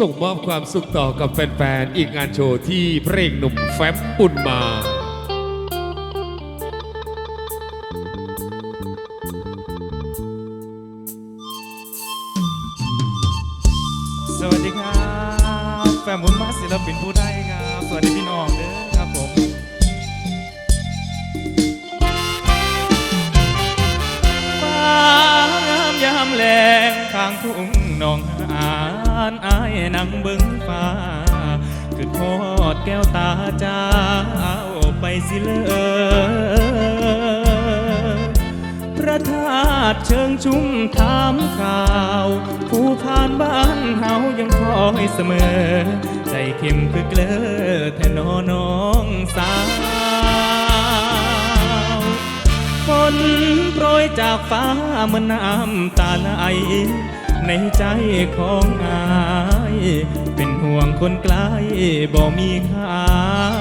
ส่งมอบความสุขต่อกับแฟนๆ อีกงานโชว์ที่พระเอกหนุ่มแฟมบุญมาสวัสดีครับแฟนบุญมาศิลปินผู้ได้ครับ สวัสดีพี่น้องเด้อครับผม ฟ้างามยามแลงข้างทุ่งหนองหา นอายนั่งเบึงฟ้าคือทอดแก้วตาเจ้าไปสิเลยพระธาตุเชิงชุ่มถามข่าว ผู้ผ่านบ้านเฮายังคอยเสมอ ใจเข้มคือเกลอแทนอน้องสาวฝนโปรยจากฟ้ามือนน้ำตาไหล ในใจของอาย เป็นห่วงคนไกลบ่มีข่า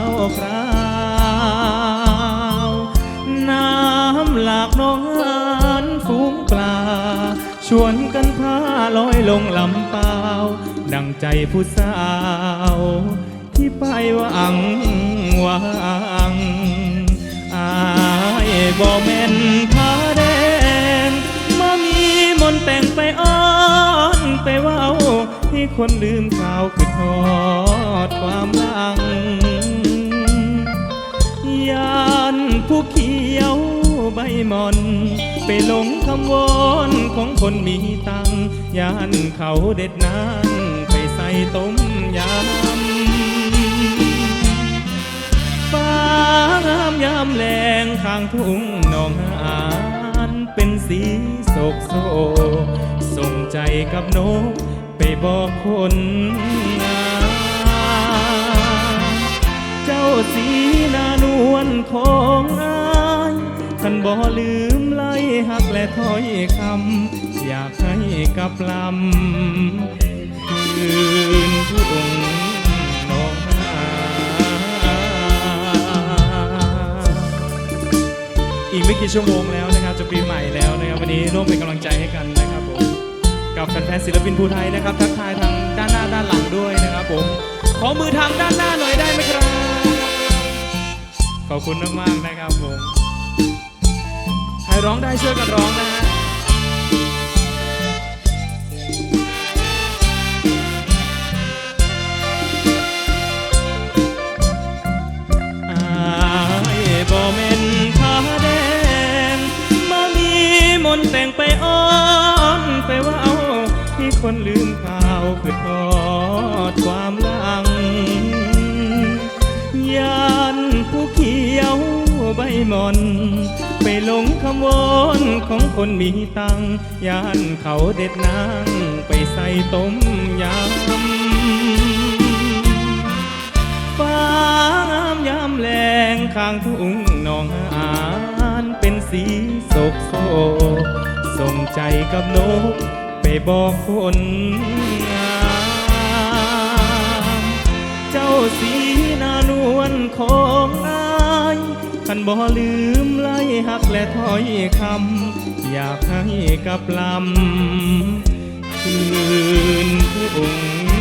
วคราวน้ำหลากน้องหานฝูงปลา ชวนกันพาลอยลงลำเปล่า ดังใจผู้สาว ที่ไปวังวังอายบ่แม่น คนลืมข่าวคือทอดความหลังยานผู้เขียวใบมอน ไปหลงคำวอนของคนมีตังยานเขาเด็ดนั้นไปใส่ต้มยำฟ้างามยามแลงข้างทุ่งนองหานเป็นสีโศกโศกส่งใจกับนก บอกคนงามเจ้าสีนานวลของอายคันบ่ลืมไล่หักและถ้อยคำอยากให้กับลำคืนทุ่งนองหาอีกไม่กี่ชั่วโมงแล้วนะครับจะปีใหม่แล้วนะครับวันนี้ร่วมเป็นกำลังใจให้กัน กับแฟนๆศิลปินภูไทยนะครับ ทักทายทางด้านหน้าด้านหลังด้วยนะครับผม ขอมือทางด้านหน้าหน่อยได้ไหมครับ ขอบคุณมากๆนะครับผม ใครร้องได้ช่วยกันร้องนะฮะ คนลืมข่าวคือทอดความหลังยานผู้เขียวใบมอน ไปหลงคำวอนของคนมีตังยานเขาเด็ดนางไปใส่ต้มยำฟ้างามยามแลงข้างทุ่งหนองหานเป็นสีโศกโศกส่งใจกับนก บอกคนงามเจ้าสีนานวลของอายคันบ่ลืมไล่หักและถ้อยคำอยากให้กับลำคืนทุ่งห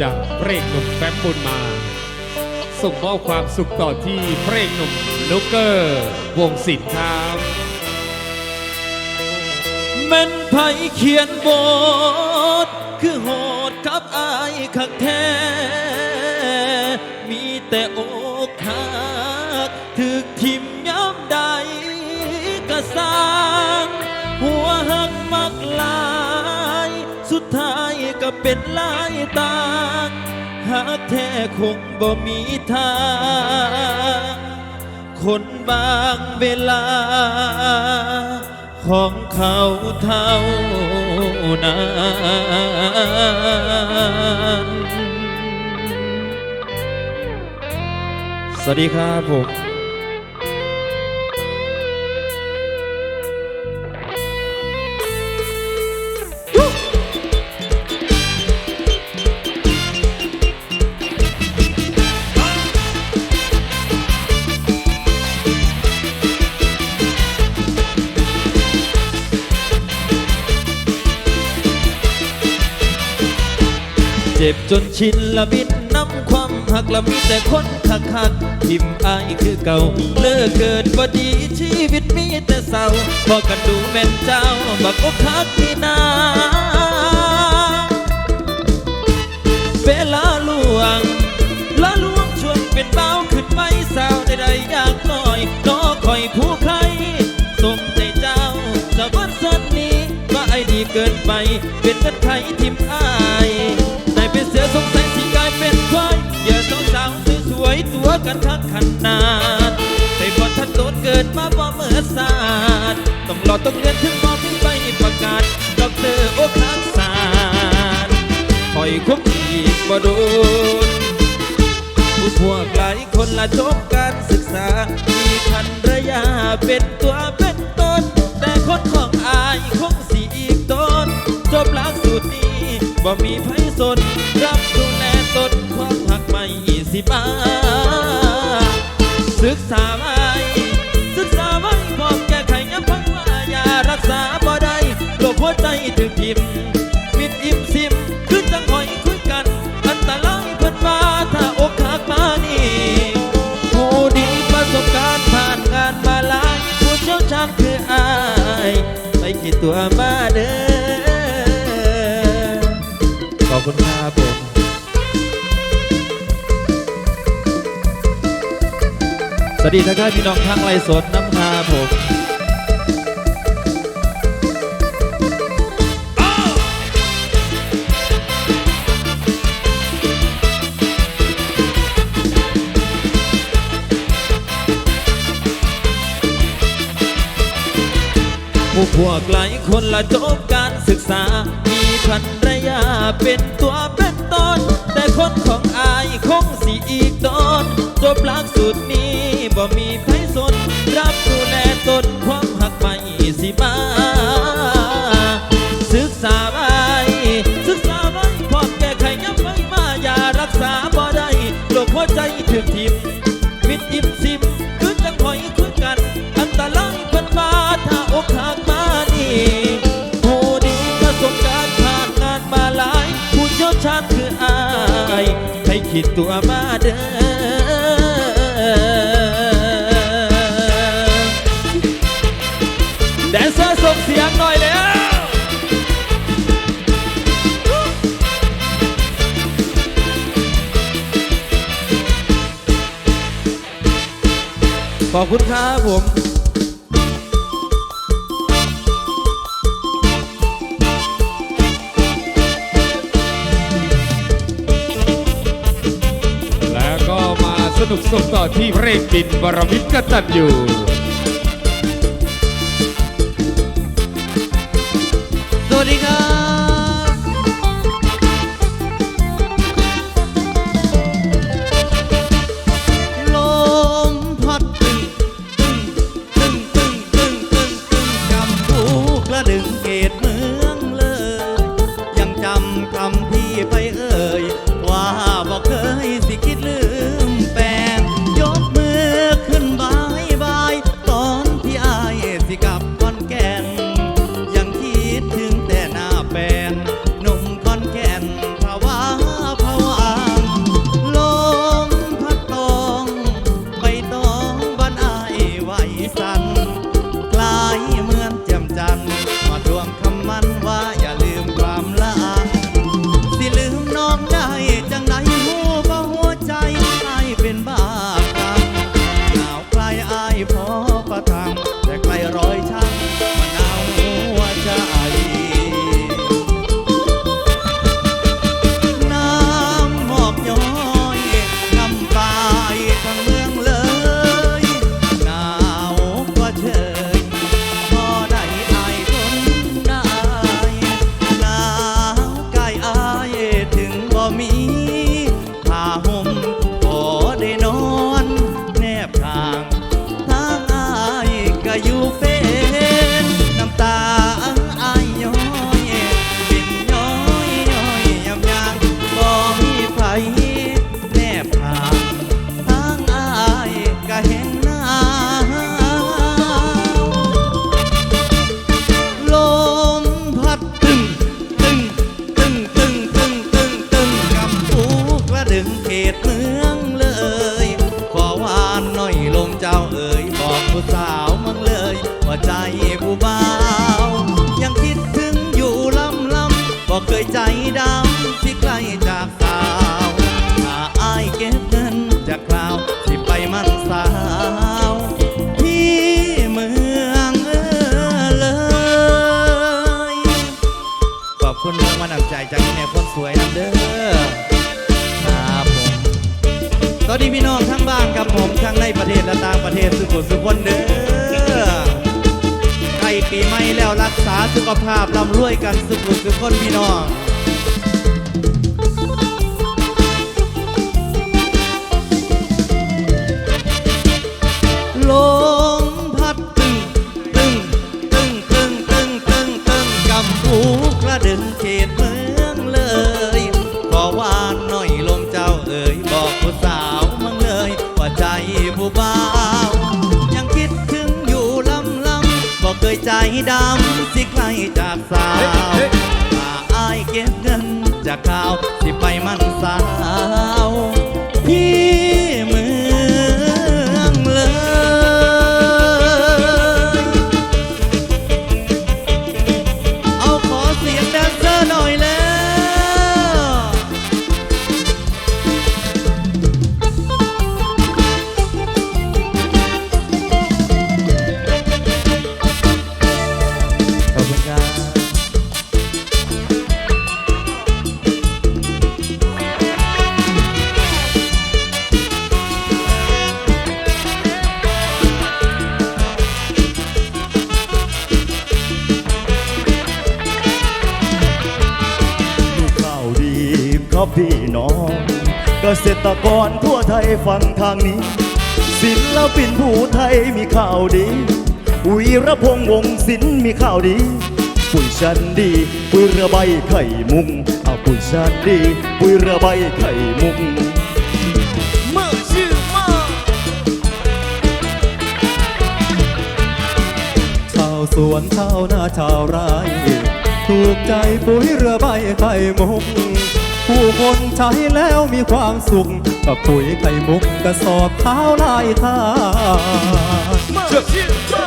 จากเพลงหนุ่มแฟมบุญมา ส่งมอบความสุขต่อที่เพลงหนุ่มนุกเกอร์ วงศิลป์ครับแม่นไผเขียนบท คือโหดกับอายคักแท้ เป็นลายต่างหากแท้คงบ่มีทาง คนบางเวลา ของเขาเท่านั้นสวัสดีครับผม บจนชินละบินน้ำความหักละมีแต่คนคักคักทิมอายคือเก่า เลิกเกิดพอดีชีวิตมีแต่เศร้าพอกันดูแม่นเจ้าบักอกคักนี่นาเวลาล่วงละล่วงชวงเป็นเบาขึ้นไม่สาวใดๆอยากน้อยน้อคอยผู้ใครสมใจเจ้าจะบนสันนี้ว่าไอ้ดีเกินไป เป็นกันไขทิมอา กันทักขนาดไปพอทัดโดนเกิดมาบ่เมื่อศาสตร์ต้องรอต้องเรียนถึงมอมีใบประกาศดอกเตอร์โอคักศาสตร์คอยคุบอีกบ่โดนผู้พวกหลายคนละจบการศึกษา มีพันรยาเป็นตัวเป็นตน แต่คนของอายคงสีอีกตนจบหลักสูตรนี้บ่มีไผสน รับดูแลตนความหักไม่ สิมาศึกษาไว้ศึกษาไว้พร้อมแก้ไขย้ำพังว่ายารักษาบ่ได้โรคหัวใจถึงทิมมิดอิ่มซิมคือจังหอยคุยกัน อันตรายเพิ่นมาถ้าอกหักมานี่ผู้ดีประสบการณ์ผ่านงานมาหลายผู้เชี่ยวชาญคืออายไปกี่ตัวมาเด้อขอบคุณครับผม วัสดีทักทายพี่น้องทางไลฟ์สดน้ำนาผมผู้พวกหลายคนละจบการศึกษา มีพันรยาเป็นตัวเป็นตน แต่คนของอายคงสีอีกตนจบหลักสูตรนี้ บ่มีไผสน รับดูแลตนความหักไม่สิมา ศึกษาไว้ศึกษาไว้พร้อมแก้ไขย้ำไม่มาอย่ารักษาบ่ได้โรคหัวใจถึกทิมมิดอิ่มซิมคือจะคอยคุยกัน อันตรายเพิ่นมาถ้าอกหักมานี่ผู้ดีประสบการณ์ผ่านงานมาหลาย ผู้เชี่ยวชาญคืออายให้คิดตัวมาเด้อ ขอบคุณครับผมแล้วก็มาสนุกสนุกต่อที่เพลงบินบรมิตรกตันอยู่ จากสาวถ้าอายเก็บเงินจากคราวที่ไปมันสาวที่เมืองเออเลย ขอบคุณมากมานำใจจากแม่คนสวยนเด้อครับผมสวัสดีพี่น้องทั้งบ้านครับผมทั้งในประเทศและต่างประเทศสุขุสุขคนเด้อ ปีใหม่แล้วรักษาสุขภาพร่ำรวยกันสุขุสุขคนพี่น้อง ดำสิใครจากสาวถ้าอายเก็บเงินจากข่า ษตรกรทั่วไทยฟังทางนี้ ศิลปินผู้ไทยมีข่าวดีวีรพงษ์วงศิลป์มีข่าวดี ปุ๋ยชันดีปุ๋ยเรือใบไข่มุงเอาปุ๋ยชันดีปุ๋ยเรือใบไข่มุงเมื่อชื่อมาชาวสวนชาวนาชาวไร่ถูกใจปุ๋ยเรือใบไข่มุก ผู้คนใช้แล้วมีความสุข กับปุ๋ยไข่มุกกระสอบเท้าลายทางเชือมา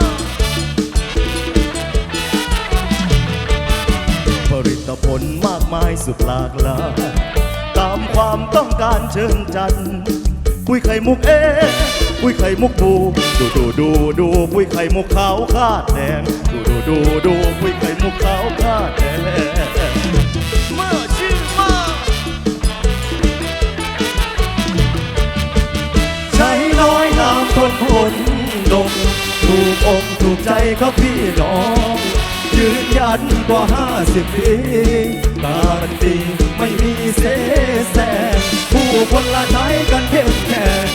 ผลิตผลมากมายสุดหลากหลายตามความต้องการเชิญจันทร์ปุ้ยไข่มุกเอปุ้ยไข่มุกดู ดูดูดูดูปุ้ยไข่มุกขาวคาดแดง ดูดูดูดูปุ้ยไข่มุกขาวคาดแดง อยน้ำทนดงถูกอกถูกใจครับพี่น้อง ยืนยันกว่าห้าสิบปีการันตีไม่มีเสแสงผู้คนละใช้กันเข้มแข็ง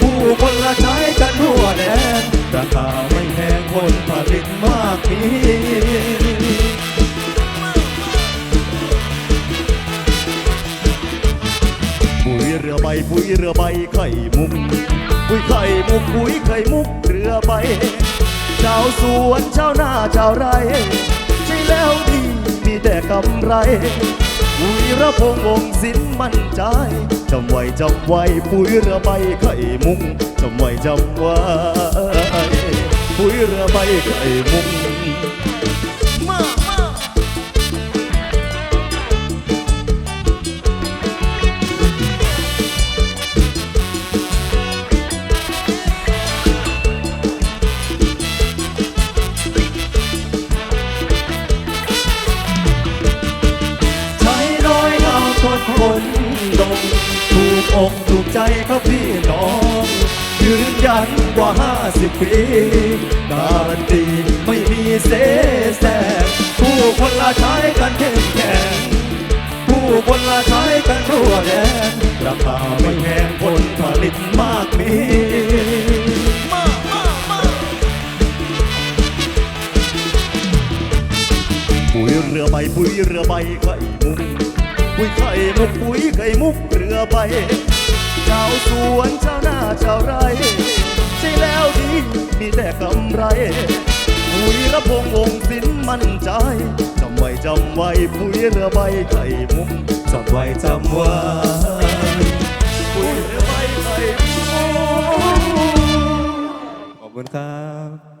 ผู้คนละใช้กันทั่วแดนราคาไม่แพงคนผลิตมากมีปุ๋ยเรือใบปุ๋ยเรือใบไข่มุก ปุ๋ยไข่มุกปุ้ยไข่มุกเรือใบชาวสวนชาวนาชาวไร่ใช่แล้วดีมีแต่กำไรปุ๋ยระพงวงสินมั่นใจจำไว้จำไว้ปุ๋ยเรือใบไข่มุกจำไว้จำไว้ปุ๋ยเรือใบไข่มุก คนดงถูกอกถูกใจครับพี่น้องยืนยันกว่าห้าสิบปี การันตีไม่มีเสแสงผู้คนละใช้กันเข้มแข็งผู้คนละใช้กันทั่วแดนราคาไม่แพงผลผลิตมากมีมามามาปุ๋ยเรือใบปุ๋ยเรือใบไข่มุกปุ๋ ยไข่มุกปุ๋ยไข่มุกเรือใบชาวสวนชาวนาชาวไร่ใช่แล้วดีมีแต่กำไรปุ๋ยระพงวงศิลป์มั่นใจจำไว้จำไว้ปุ๋ยเรือใบไข่มุกจำไว้จำไว้ปุ๋ยเรือใบไข่มุกขอบคุณครับ